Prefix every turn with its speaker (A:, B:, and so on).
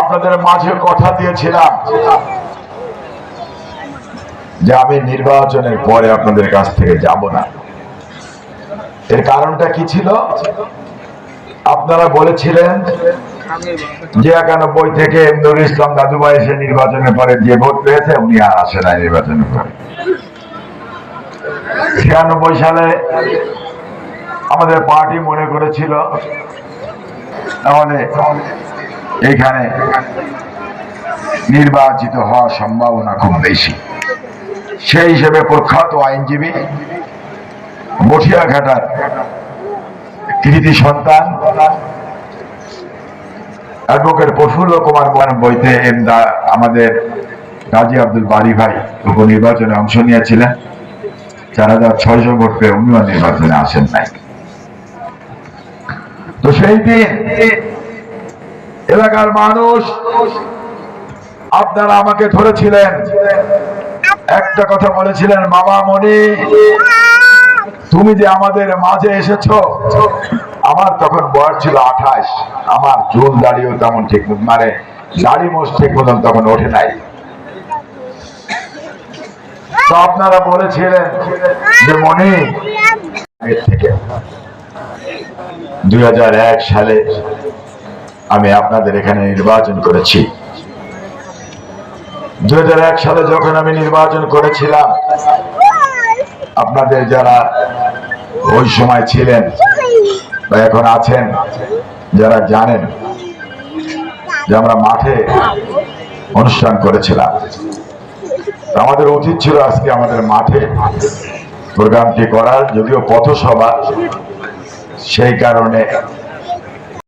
A: আপনাদের মাঝে কথা দিয়েছিলাম যে আমি নির্বাচনের পরে আপনাদের কাছ থেকে যাব না। এর কারণটা কি ছিল? আপনারা বলেছিলেন যে একানব্বই থেকে নুর ইসলাম দাদুভাই এসে নির্বাচনের পরে যে ভোট পেয়েছে, উনি আর আসে না নির্বাচনের পরে। ছিয়ানব্বই সালে আমাদের পার্টি মনে করেছিল তাহলে এখানে নির্বাচিত হওয়ার সম্ভাবনা খুব বেশি। সেই হিসেবে প্রখ্যাত আইনজীবী বঠিয়াঘাটার কৃতি সন্তান, অ্যাডভোকেট প্রফুল্ল কুমার বন বইতে এমদা আমাদের কাজী আব্দুল বারি ভাই উপনির্বাচনে অংশ নিয়েছিলেন। চার হাজার ছয়শো ভোট পেয়ে উনিও নির্বাচনে আসেন নাই। তো সেই দিন এলাকার মানুষ আপনারা আমাকে ধরেছিলেন। একটা কথা বলেছিলেন, মামা মনি তুমি যে আমাদের মাঝে এসেছ, আমার তখন বয়স ছিল আঠাশ, আমার চুল দাড়িও তেমন ঠিক মানে দাড়ি মোষ ঠিক মতন তখন ওঠে নাই। তো আপনারা বলেছিলেন যে মনি থেকে দুই হাজার এক সালে আমি আপনাদের এখানে নির্বাচন করেছি। সালে যখন আমি নির্বাচন করেছিলাম, আপনাদের যারা ওই সময় ছিলেন বা এখন আছেন, যারা জানেন যে আমরা মাঠে অনুষ্ঠান করেছিলাম। আমাদের উচিত ছিল আজকে আমাদের মাঠে প্রোগ্রামটি করার, যদিও পথসভা সেই কারণে